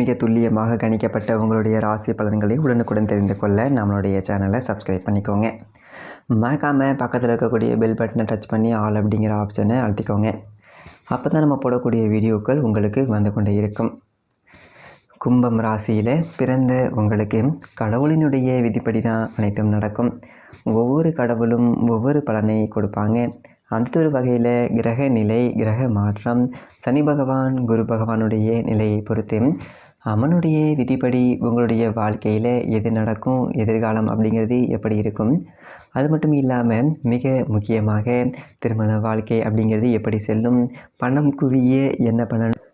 மிக துல்லியமாக கணிக்கப்பட்ட உங்களுடைய ராசி பலன்களை உடனுக்குடன் தெரிந்து கொள்ள நம்மளுடைய சேனலை சப்ஸ்கிரைப் பண்ணிக்கோங்க. மறக்காமல் பக்கத்தில் இருக்கக்கூடிய பெல் பட்டனை டச் பண்ணி ஆல் அப்படிங்கிற ஆப்ஷனை அழுத்திக்கோங்க. அப்போ தான் நம்ம போடக்கூடிய வீடியோக்கள் உங்களுக்கு வந்து கொண்டே இருக்கும். கும்பம் ராசியில் பிறந்த உங்களுக்கு கடவுளினுடைய விதிப்படி தான் அனைத்தும் நடக்கும். ஒவ்வொரு கடவுளும் ஒவ்வொரு பலனை கொடுப்பாங்க. அந்த ஒரு வகையில் கிரக நிலை கிரக மாற்றம் சனி பகவான் குரு பகவானுடைய நிலையை பொறுத்து அவனுடைய விதிப்படி உங்களுடைய வாழ்க்கையில் எது நடக்கும் எதிர்காலம் அப்படிங்கிறது எப்படி இருக்கும்? அது மட்டும் இல்லாமல் மிக முக்கியமாக திருமண வாழ்க்கை அப்படிங்கிறது எப்படி செல்லும்? பணம் குவிய என்ன பண்ணணும்?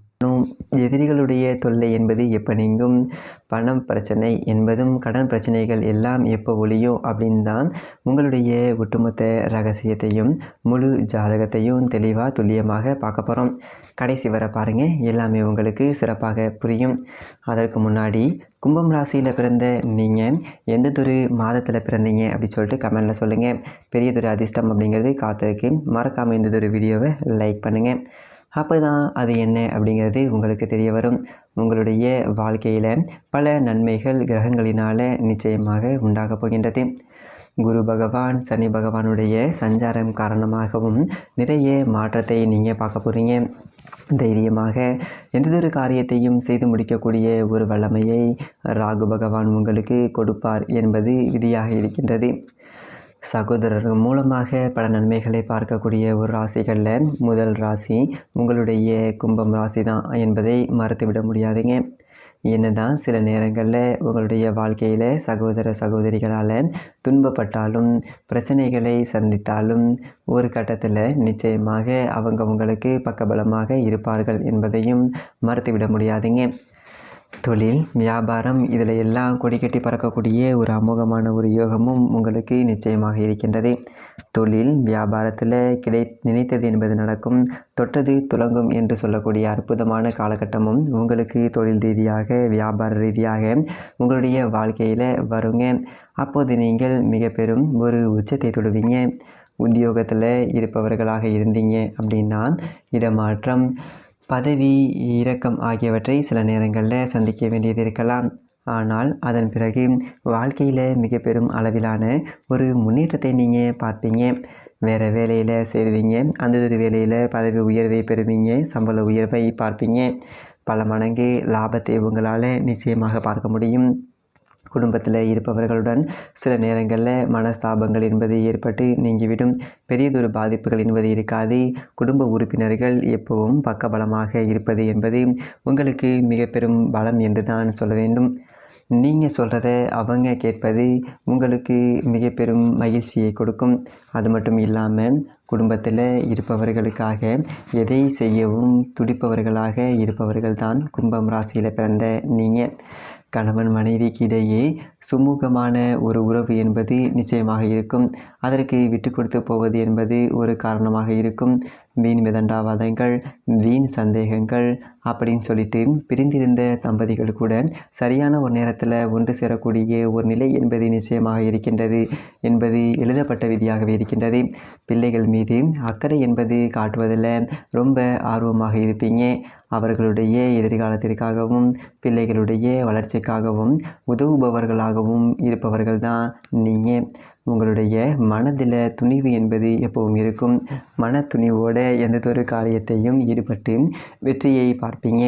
எதிரிகளுடைய தொல்லை என்பது எப்போ நீங்கும் பணம் பிரச்சனை என்பதும் கடன் பிரச்சனைகள் எல்லாம் எப்போ ஒழியும் அப்படின்னு தான் உங்களுடைய ஒட்டுமொத்த ரகசியத்தையும் முழு ஜாதகத்தையும் தெளிவாக துல்லியமாக பார்க்க போகிறோம் கடைசி வர பாருங்கள் எல்லாமே உங்களுக்கு சிறப்பாக புரியும். அதற்கு முன்னாடி கும்பம் ராசியில் பிறந்த நீங்கள் எந்ததொரு மாதத்தில் பிறந்தீங்க அப்படின்னு சொல்லிட்டு கமெண்டில் சொல்லுங்கள் பெரியதொரு அதிர்ஷ்டம் அப்படிங்கிறது காத்திருக்கு. மறக்காமல் எந்ததொரு வீடியோவை லைக் பண்ணுங்கள் அப்போ தான் அது என்ன அப்படிங்கிறது உங்களுக்கு தெரிய வரும். உங்களுடைய வாழ்க்கையில் பல நன்மைகள் கிரகங்களினால் நிச்சயமாக உண்டாகப் போகின்றது. குரு பகவான் சனி பகவானுடைய சஞ்சாரம் காரணமாகவும் நிறைய மாற்றத்தை நீங்கள் பார்க்க போகிறீங்க தைரியமாக எந்ததொரு காரியத்தையும் செய்து முடிக்கக்கூடிய ஒரு வல்லமையை ராகு பகவான் உங்களுக்கு கொடுப்பார் என்பது விதியாக இருக்கின்றது. சகோதரர்கள் மூலமாக பல நன்மைகளை பார்க்கக்கூடிய ஒரு ராசிகளில் முதல் ராசி உங்களுடைய கும்பம் ராசி தான் என்பதை மறுத்துவிட முடியாதுங்க. என்னதான் சில நேரங்களில் உங்களுடைய வாழ்க்கையில் சகோதர சகோதரிகளால் துன்பப்பட்டாலும் பிரச்சனைகளை சந்தித்தாலும் ஒரு கட்டத்தில் நிச்சயமாக அவங்க உங்களுக்கு பக்கபலமாக இருப்பார்கள் என்பதையும் மறுத்துவிட முடியாதுங்க. தொழில் வியாபாரம் இதில் எல்லாம் கொடி கட்டி பறக்கக்கூடிய ஒரு அமோகமான ஒரு யோகமும் உங்களுக்கு நிச்சயமாக இருக்கின்றது. தொழில் வியாபாரத்தில் கிடை நினைத்தது என்பது நடக்கும் தொட்டது துலங்கும் என்று சொல்லக்கூடிய அற்புதமான காலகட்டமும் உங்களுக்கு தொழில் ரீதியாக வியாபார ரீதியாக உங்களுடைய வாழ்க்கையில் வருங்க. அப்போது நீங்கள் மிக பெரும் ஒரு உச்சத்தை தொடுவீங்க. உத்தியோகத்தில் இருப்பவர்களாக இருந்தீங்க அப்படின்னா இடமாற்றம் பதவி இறக்கம் ஆகியவற்றை சில நேரங்களில் சந்திக்க வேண்டியது இருக்கலாம். ஆனால் அதன் பிறகு வாழ்க்கையில் மிக பெரும் அளவிலான ஒரு முன்னேற்றத்தை நீங்கள் பார்ப்பீங்க. வேறு வேலையில் சேருவீங்க. அந்த ஒரு வேலையில் பதவி உயர்வை பெறுவீங்க. சம்பள உயர்வை பார்ப்பீங்க. பல மடங்கு லாபத்தை உங்களால் நிச்சயமாக பார்க்க முடியும். குடும்பத்தில் இருப்பவர்களுடன் சில நேரங்களில் மனஸ்தாபங்கள் என்பது ஏற்பட்டு நீங்கிவிடும். பெரியதொரு பாதிப்புகள் என்பது இருக்காது. குடும்ப உறுப்பினர்கள் எப்பவும் பக்கபலமாக இருப்பது என்பது உங்களுக்கு மிக பெரும் பலம் என்று தான் சொல்ல வேண்டும். நீங்கள் சொல்கிறத அவங்க கேட்பது உங்களுக்கு மிக பெரும் மகிழ்ச்சியை கொடுக்கும். அது மட்டும் இல்லாமல் குடும்பத்தில் இருப்பவர்களுக்காக எதை செய்யவும் துடிப்பவர்களாக இருப்பவர்கள் தான் கும்பம் ராசியில் பிறந்த நீங்கள் கணவன் மனைவிக்கு இடையே சுமூகமான ஒரு உறவு என்பது நிச்சயமாக இருக்கும். அதற்கு விட்டு கொடுத்து போவது என்பது ஒரு காரணமாக இருக்கும். வீண் விதண்டாவாதங்கள் வீண் சந்தேகங்கள் அப்படின்னு சொல்லிட்டு பிரிந்திருந்த தம்பதிகள் கூட சரியான ஒரு நேரத்தில் ஒன்று சேரக்கூடிய ஒரு நிலை என்பது நிச்சயமாக இருக்கின்றது என்பது எழுதப்பட்ட விதியாகவே இருக்கின்றது. பிள்ளைகள் மீது அக்கறை என்பது காட்டுவதில் ரொம்ப ஆர்வமாக இருப்பீங்க. அவர்களுடைய எதிர்காலத்திற்காகவும் பிள்ளைகளுடைய வளர்ச்சிக்காகவும் உதவுபவர்களாகவும் இருப்பவர்கள் தான் நீங்கள் உங்களுடைய மனதில் துணிவு என்பது எப்பவும் இருக்கும். மன துணிவோட எந்ததொரு காரியத்தையும் ஈடுபட்டு வெற்றியை பார்ப்பீங்க.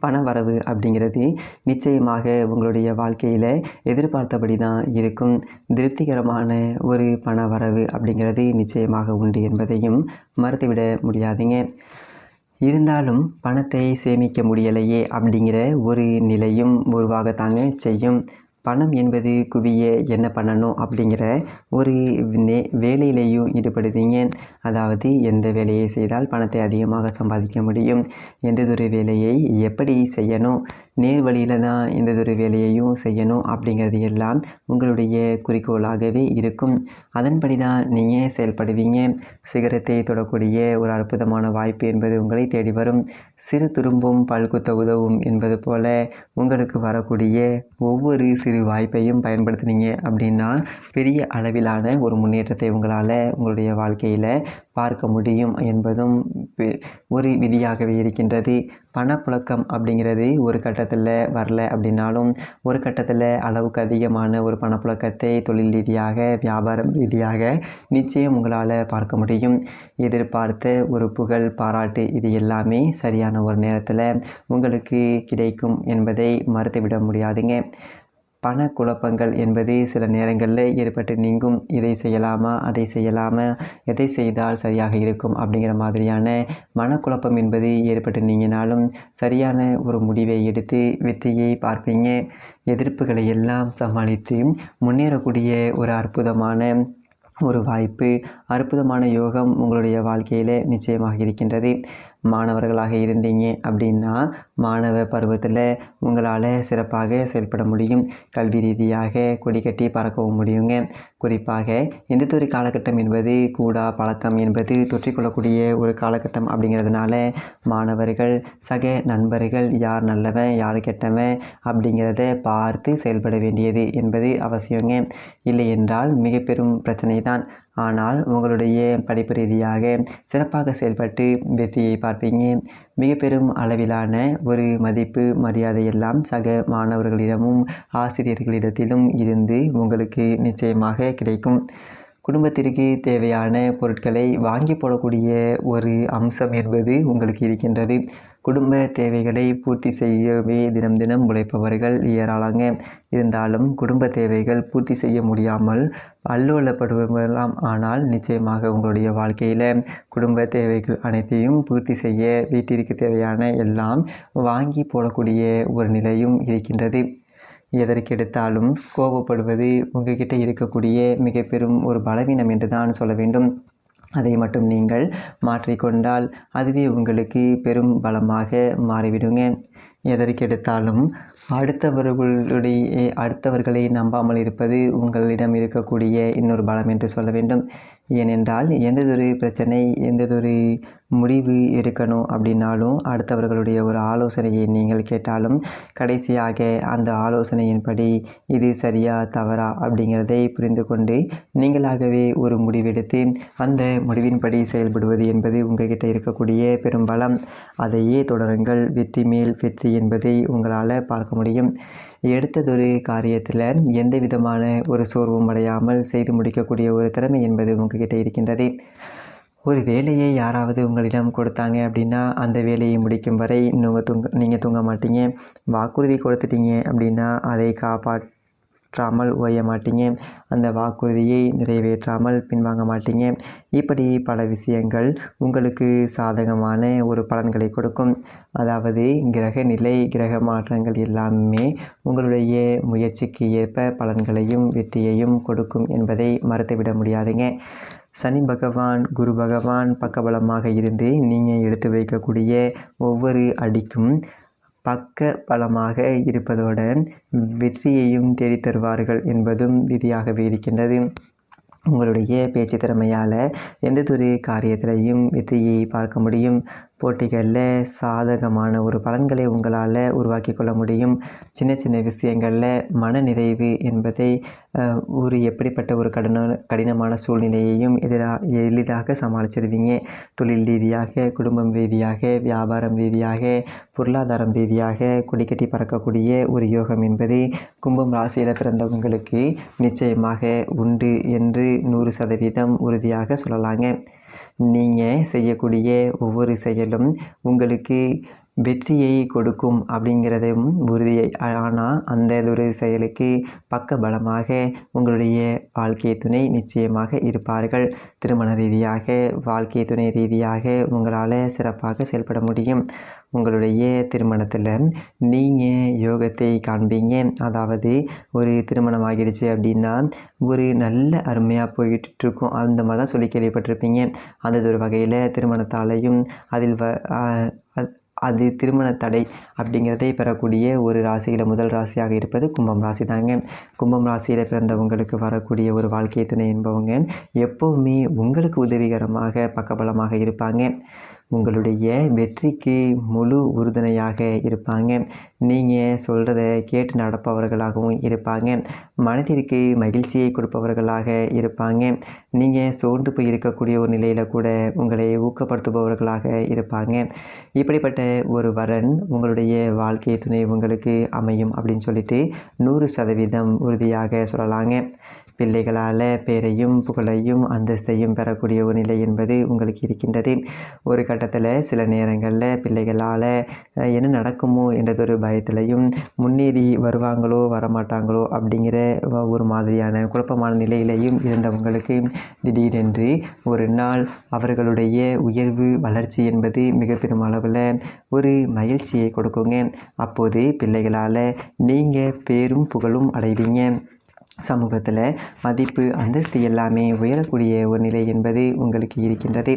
பண வரவு அப்படிங்கிறது நிச்சயமாக உங்களுடைய வாழ்க்கையில் எதிர்பார்த்தபடி தான் இருக்கும். திருப்திகரமான ஒரு பண வரவு அப்படிங்கிறது நிச்சயமாக உண்டு என்பதையும் மறுத்துவிட முடியாதுங்க. இருந்தாலும் பணத்தை சேமிக்க முடியலையே அப்படிங்கிற ஒரு நிலையும் உருவாகத்தாங்க செய்யும். பணம் என்பது குவிய என்ன பண்ணணும் அப்படிங்கிற ஒரு நே வேலையிலையும் ஈடுபடுவீங்க. அதாவது எந்த வேலையை செய்தால் பணத்தை அதிகமாக சம்பாதிக்க முடியும்? எந்ததொரு வேலையை எப்படி செய்யணும்? நேர் வழியில் தான் ஒரு வேலையையும் செய்யணும் அப்படிங்கிறது எல்லாம் உங்களுடைய குறிக்கோளாகவே இருக்கும். அதன்படி தான் நீங்கள் செயல்படுவீங்க. சிகரத்தை தொடக்கூடிய ஒரு அற்புதமான வாய்ப்பு என்பது உங்களை தேடி வரும். சிறு துரும்பும் பல்குத்த உதவும் என்பது போல உங்களுக்கு வரக்கூடிய ஒவ்வொரு சிறு வாய்ப்பையும் பயன்படுத்துனீங்க அப்படின்னா பெரிய அளவிலான ஒரு முன்னேற்றத்தை உங்களால் உங்களுடைய வாழ்க்கையில் பார்க்க முடியும் என்பதும் ஒரு விதியாகவே இருக்கின்றது. பணப்புழக்கம் அப்படிங்கிறது ஒரு கட்டத்தில் வரல அப்படின்னாலும் ஒரு கட்டத்தில் அளவுக்கு அதிகமான ஒரு பணப்புழக்கத்தை தொழில் ரீதியாக வியாபாரம் ரீதியாக நிச்சயம் உங்களால் பார்க்க முடியும். எதிர்பார்த்த ஒரு புகழ் பாராட்டு இது எல்லாமே சரியான ஒரு நேரத்தில் உங்களுக்கு கிடைக்கும் என்பதை மறுத்துவிட முடியாதுங்க. பண குழப்பங்கள் என்பது சில நேரங்களில் ஏற்பட்டு நீங்கும். இதை செய்யலாமா? அதை செய்யலாமா? எதை செய்தால் சரியாக இருக்கும்? அப்படிங்கிற மாதிரியான மனக்குழப்பம் என்பது ஏற்பட்டு நீங்கினாலும் சரியான ஒரு முடிவை எடுத்து வெற்றியை பார்ப்பீங்க. எதிர்ப்புகளை எல்லாம் சமாளித்து முன்னேறக்கூடிய ஒரு அற்புதமான ஒரு வாய்ப்பு அற்புதமான யோகம் உங்களுடைய வாழ்க்கையில் நிச்சயமாக இருக்கின்றது. மாணவர்களாக இருந்தீங்க அப்படின்னா மாணவ பருவத்தில் உங்களால் சிறப்பாக செயல்பட முடியும். கல்வி ரீதியாக கொடி கட்டி பறக்கவும் முடியுங்க. குறிப்பாக எந்தத்தொரு காலகட்டம் என்பது கூடா பழக்கம் என்பது தொற்றிக்கொள்ளக்கூடிய ஒரு காலகட்டம் அப்படிங்கிறதுனால மாணவர்கள் சக நண்பர்கள் யார் நல்லவன் யார் கெட்டவன் அப்படிங்கிறத பார்த்து செயல்பட வேண்டியது என்பது அவசியங்க. இல்லை என்றால் மிக பெரும் பிரச்சனை தான் ஆனால் உங்களுடைய படிப்பு ரீதியாக சிறப்பாக செயல்பட்டு வெற்றியை பார்ப்பீங்க. மிக பெரும் அளவிலான ஒரு மதிப்பு மரியாதை எல்லாம் சக மாணவர்களிடமும் ஆசிரியர்களிடத்திலும் இருந்து உங்களுக்கு நிச்சயமாக கிடைக்கும். குடும்பத்திற்கு தேவையான பொருட்களை வாங்கி போடக்கூடிய ஒரு அம்சம் என்பது உங்களுக்கு இருக்கின்றது. குடும்ப தேவைகளை பூர்த்தி செய்யவே தினம் தினம் உழைப்பவர்கள் ஏராளங்க. இருந்தாலும் குடும்ப தேவைகள் பூர்த்தி செய்ய முடியாமல் அல்லோலப்படுவதெல்லாம் ஆனால் நிச்சயமாக உங்களுடைய வாழ்க்கையில் குடும்ப தேவைகள் அனைத்தையும் பூர்த்தி செய்ய வீட்டிற்கு தேவையான எல்லாம் வாங்கி போடக்கூடிய ஒரு நிலையும் இருக்கின்றது. எதற்கெடுத்தாலும் கோபப்படுவது உங்ககிட்ட இருக்கக்கூடிய மிக பெரும் ஒரு பலவீனம் என்று தான் சொல்ல வேண்டும். அதை மட்டும் நீங்கள் மாற்றிக்கொண்டால் அதுவே உங்களுக்கு பெரும் பலமாக மாறிவிடுங்க. எதற்கெடுத்தாலும் அடுத்தவர்களுடைய அடுத்தவர்களை நம்பாமல் இருப்பது உங்களிடம் இருக்கக்கூடிய இன்னொரு பலம் என்று சொல்ல வேண்டும். ஏனென்றால் எந்ததொரு பிரச்சனை எந்ததொரு முடிவு எடுக்கணும் அப்படின்னாலும் அடுத்தவர்களுடைய ஒரு ஆலோசனையை நீங்கள் கேட்டாலும் கடைசியாக அந்த ஆலோசனையின்படி இது சரியா தவறா அப்படிங்கிறதை புரிந்து கொண்டு நீங்களாகவே ஒரு முடிவெடுத்து அந்த முடிவின்படி செயல்படுவது என்பது உங்ககிட்ட இருக்கக்கூடிய பெரும் பலம் அதையே தொடருங்கள். வெற்றி மேல் வெற்றி என்பதை உங்களால் பார்க்க முடியும். எடுத்ததொரு காரியத்தில் எந்த விதமான ஒரு சோர்வும் அடையாமல் செய்து முடிக்கக்கூடிய ஒரு திறமை என்பது உங்ககிட்ட இருக்கின்றது. ஒரு வேலையை யாராவது உங்களிடம் கொடுத்தாங்க அப்படின்னா அந்த வேலையை முடிக்கும் வரை நீங்கள் தூங்க நீங்கள் தூங்க மாட்டீங்க. வாக்குறுதி கொடுத்துட்டீங்க அப்படின்னா அதை காப்பாற் நிறைவேற்றாமல் ஓய மாட்டீங்க. அந்த வாக்குறுதியை நிறைவேற்றாமல் பின்வாங்க மாட்டீங்க. இப்படி பல விஷயங்கள் உங்களுக்கு சாதகமான ஒரு பலன்களை கொடுக்கும். அதாவது கிரக நிலை கிரக மாற்றங்கள் எல்லாமே உங்களுடைய முயற்சிக்கு ஏற்ப பலன்களையும் வெற்றியையும் கொடுக்கும் என்பதை மறுத்துவிட முடியாதுங்க. சனி பகவான் குரு பகவான் பக்கபலமாக இருந்து நீங்கள் எடுத்து வைக்கக்கூடிய ஒவ்வொரு அடிக்கும் பக்க பலமாக இருப்பதோடு வெற்றியையும் தேடித் தருவார்கள் என்பதும் விதியாகவே இருக்கின்றது. உங்களுடைய பேச்சு திறமையால் எந்ததொரு காரியத்திலையும் வெற்றியை பார்க்க முடியும். போட்டிகளில் சாதகமான ஒரு பலன்களை உங்களால் உருவாக்கி கொள்ள முடியும். சின்ன சின்ன விஷயங்களில் மன நிறைவு என்பதை ஒரு எப்படிப்பட்ட ஒரு கடின கடினமான சூழ்நிலையையும் எதிராக எளிதாக சமாளிச்சிடுவீங்க தொழில் ரீதியாக குடும்பம் ரீதியாக வியாபாரம் ரீதியாக பொருளாதாரம் ரீதியாக கொடிக்கட்டி பறக்கக்கூடிய ஒரு யோகம் என்பது கும்பம் ராசியில் பிறந்தவங்களுக்கு நிச்சயமாக உண்டு என்று நூறு சதவீதம் உறுதியாக சொல்லலாங்க. நீங்கள் செய்யக்கூடிய ஒவ்வொரு செயலும் உங்களுக்கு வெற்றியை கொடுக்கும் அப்படிங்கிறதும் உறுதியை ஆனால் அந்த ஒரு செயலுக்கு பக்க பலமாக உங்களுடைய வாழ்க்கை துணை நிச்சயமாக இருப்பார்கள். திருமண ரீதியாக வாழ்க்கை துணை ரீதியாக உங்களால் சிறப்பாக செயல்பட முடியும். உங்களுடைய திருமணத்தில் நீங்கள் யோகத்தை காண்பீங்க. அதாவது ஒரு திருமணம் ஆகிடுச்சு அப்படின்னா ஒரு நல்ல அருமையாக போயிட்டு இருக்கும் அந்த மாதிரி தான் சொல்லி கேள்விப்பட்டிருப்பீங்க. அந்த ஒரு வகையில் திருமணத்தாலையும் அதில் வ அது- அது திருமண தடை அப்படிங்கிறதை பெறக்கூடிய ஒரு ராசியில் முதல் ராசியாக இருப்பது கும்பம் ராசி தாங்க. கும்பம் ராசியில் பிறந்தவங்களுக்கு வரக்கூடிய ஒரு வாழ்க்கை துணை என்பவங்க எப்போவுமே உங்களுக்கு உதவிகரமாக பக்கபலமாக இருப்பாங்க. உங்களுடைய வெற்றிக்கு முழு உறுதுணையாக இருப்பாங்க. நீங்கள் சொல்கிறத கேட்டு நடப்பவர்களாகவும் இருப்பாங்க. மனதிற்கு மகிழ்ச்சியை கொடுப்பவர்களாக இருப்பாங்க. நீங்கள் சோர்ந்து போய் இருக்கக்கூடிய ஒரு நிலையில் கூட உங்களை ஊக்கப்படுத்துபவர்களாக இருப்பாங்க. இப்படிப்பட்ட ஒரு வரன் உங்களுடைய வாழ்க்கை துணை உங்களுக்கு அமையும் அப்படின்னு சொல்லிட்டு நூறு சதவீதம் உறுதியாக சொல்லலாங்க. பிள்ளைகளால் பேரையும் புகழையும் அந்தஸ்தையும் பெறக்கூடிய ஒரு நிலை என்பது உங்களுக்கு இருக்கின்றது. ஒரு கட்டத்தில் சில நேரங்களில் பிள்ளைகளால் என்ன நடக்குமோ என்றதொரு பயத்திலையும் முன்னேறி வருவாங்களோ வரமாட்டாங்களோ அப்படிங்கிற ஒரு மாதிரியான குழப்பமான நிலையிலையும் இருந்தவங்களுக்கு திடீரென்று ஒரு நாள் அவர்களுடைய உயர்வு வளர்ச்சி என்பது மிக பெரும் அளவில் ஒரு மகிழ்ச்சியை கொடுக்குங்க. அப்போது பிள்ளைகளால் நீங்கள் பேரும் புகழும் அடைவீங்க. சமூகத்தில் மதிப்பு அந்தஸ்து எல்லாமே உயரக்கூடிய ஒரு நிலை என்பது உங்களுக்கு இருக்கின்றது.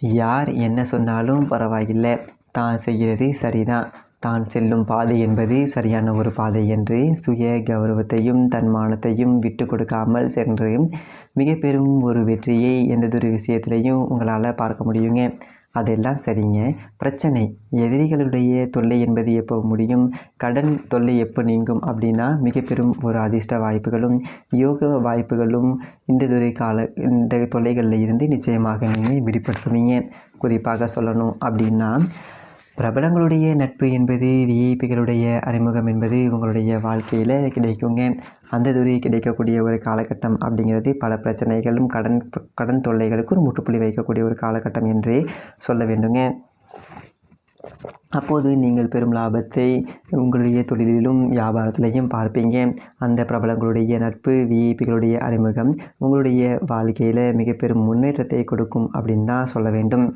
யார் என்ன சொன்னாலும் பரவாயில்லை. தான் செய்கிறது சரிதான். தான் செல்லும் பாதை என்பது சரியான ஒரு பாதை என்று சுய கௌரவத்தையும் தன்மானத்தையும் விட்டு கொடுக்காமல் சென்று மிக பெரும் ஒரு வெற்றியை எந்ததொரு விஷயத்திலையும் உங்களால் பார்க்க முடியுங்க. அதெல்லாம் சரிங்க. பிரச்சனை. எதிரிகளுடைய தொல்லை என்பது எப்போ முடியும்? கடன் தொல்லை எப்போ நீங்கும்? அப்படின்னா மிக பெரும் ஒரு அதிர்ஷ்ட வாய்ப்புகளும் யோக வாய்ப்புகளும் இந்த துறை கால இந்த தொல்லைகளில் இருந்து நிச்சயமாக நீங்கள் விடுபட்டுருவீங்க. குறிப்பாக சொல்லணும் அப்படின்னா பிரபலங்களுடைய நட்பு என்பது விஐபிகளுடைய அறிமுகம் என்பது உங்களுடைய வாழ்க்கையில் கிடைக்குங்க. அந்த துறை கிடைக்கக்கூடிய ஒரு காலகட்டம் அப்படிங்கிறது பல பிரச்சனைகளும் கடன் கடன் தொல்லைகளுக்கு ஒரு முற்றுப்புள்ளி வைக்கக்கூடிய ஒரு காலகட்டம் என்றே சொல்ல வேண்டுங்க. அப்போது நீங்கள் பெரும் லாபத்தை உங்களுடைய தொழிலிலும் வியாபாரத்திலையும் பார்ப்பீங்க. அந்த பிரபலங்களுடைய நட்பு விஐபிகளுடைய அறிமுகம் உங்களுடைய வாழ்க்கையில் மிக பெரும் முன்னேற்றத்தை கொடுக்கும் அப்படின்னு தான் சொல்ல வேண்டும்.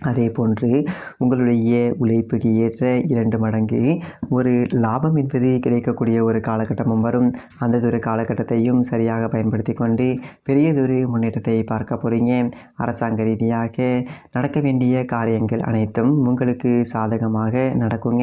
அதே போன்று உங்களுடைய உழைப்புக்கு ஏற்ற இரண்டு மடங்கு ஒரு லாபம் என்பது கிடைக்கக்கூடிய ஒரு காலகட்டமும் வரும். அந்ததொரு காலகட்டத்தையும் சரியாக பயன்படுத்தி கொண்டு பெரியதொரு முன்னேற்றத்தை பார்க்க போகிறீங்க அரசாங்க ரீதியாக நடக்க வேண்டிய காரியங்கள் அனைத்தும் உங்களுக்கு சாதகமாக நடக்குங்க.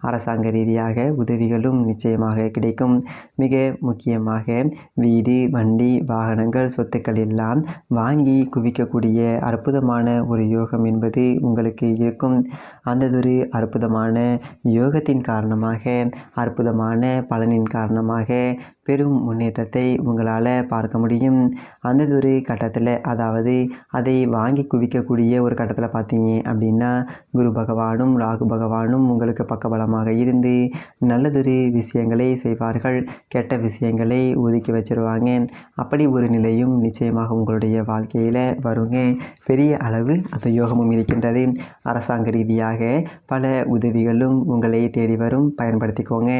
அரசாங்க ரீதியாக உதவிகளும் நிச்சயமாக கிடைக்கும். மிக முக்கியமாக வீடு வண்டி வாகனங்கள் சொத்துக்கள் எல்லாம் வாங்கி குவிக்கக்கூடிய அற்புதமான ஒரு யோகம் என்பது உங்களுக்கு இருக்கும். அந்ததொரு அற்புதமான யோகத்தின் காரணமாக அற்புதமான பலனின் காரணமாக பெரும் முன்னேற்றத்தை உங்களால் பார்க்க முடியும். அந்ததொரு கட்டத்தில் அதாவது அதை வாங்கி குவிக்கக்கூடிய ஒரு கட்டத்தில் பார்த்தீங்க அப்படின்னா குரு பகவானும் ராகு பகவானும் உங்களுக்கு பக்கபலமாக இருந்து நல்லதொரு விஷயங்களை செய்வார்கள். கெட்ட விஷயங்களை ஒதுக்கி வச்சிருவாங்க. அப்படி ஒரு நிலையும் நிச்சயமாக உங்களுடைய வாழ்க்கையில் வருங்க. பெரிய அளவு அந்த யோகமும் இருக்கின்றது. அரசாங்க ரீதியாக பல உதவிகளும் உங்களை தேடி வரும். பயன்படுத்திக்கோங்க.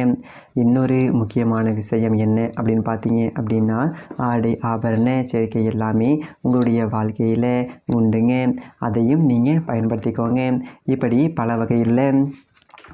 இன்னொரு முக்கியமான விஷயம் என்ன அப்படின்னு பார்த்தீங்க அப்படின்னா ஆடை ஆபரண சேர்க்கை எல்லாமே உங்களுடைய வாழ்க்கையில் உண்டுங்க. அதையும் நீங்கள் பயன்படுத்திக்கோங்க. இப்படி பல வகையில்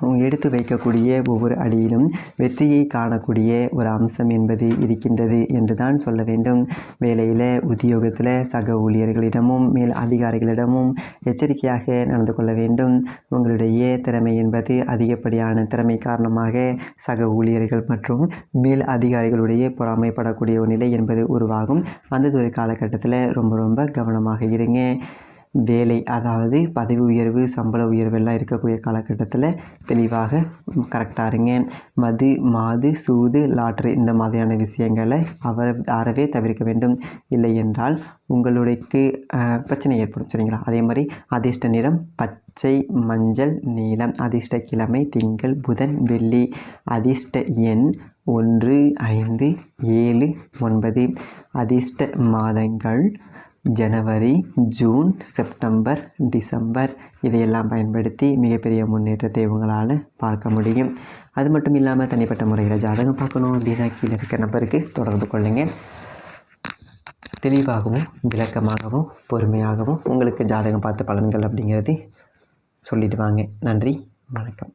எடுத்து வைக்கக்கூடிய ஒவ்வொரு அடியிலும் வெற்றியை காணக்கூடிய ஒரு அம்சம் என்பது இருக்கின்றது என்று தான் சொல்ல வேண்டும். வேலையில் உத்தியோகத்தில் சக ஊழியர்களிடமும் மேல் அதிகாரிகளிடமும் எச்சரிக்கையாக நடந்து கொள்ள வேண்டும். உங்களுடைய திறமை என்பது அதிகப்படியான திறமை காரணமாக சக ஊழியர்கள் மற்றும் மேல் அதிகாரிகளுடைய பொறாமைப்படக்கூடிய ஒரு நிலை என்பது உருவாகும். அந்த ஒரு காலகட்டத்தில் ரொம்ப ரொம்ப கவனமாக இருங்க. வேலை அதாவது பதவி உயர்வு சம்பள உயர்வெல்லாம் இருக்கக்கூடிய காலகட்டத்தில் தெளிவாக கரெக்டாக இருங்க. மது மாது சூது லாட்ரி இந்த மாதிரியான விஷயங்களை அவர் அறவே தவிர்க்க வேண்டும். இல்லை என்றால் உங்களுடைக்கு பிரச்சனை ஏற்படும் சரிங்களா? அதே மாதிரி அதிர்ஷ்ட நிறம் பச்சை மஞ்சள் நீலம் அதிர்ஷ்ட கிழமை திங்கள் புதன் வெள்ளி அதிர்ஷ்ட எண் ஒன்று ஐந்து ஏழு ஒன்பது. அதிர்ஷ்ட மாதங்கள் ஜனவரி ஜூன் செப்டம்பர் டிசம்பர் இதையெல்லாம் பயன்படுத்தி மிகப்பெரிய முன்னேற்றத்தை இவங்களால் பார்க்க முடியும். அது மட்டும் இல்லாமல் தனிப்பட்ட முறையில் ஜாதகம் பார்க்கணும் அப்படின்னா கீழே இருக்க நபருக்கு தொடர்பு கொள்ளுங்கள் தெளிவாகவும் விளக்கமாகவும் பொறுமையாகவும் உங்களுக்கு ஜாதகம் பார்த்த பலன்கள் அப்படிங்கிறது சொல்லிவிடுவாங்க நன்றி வணக்கம்.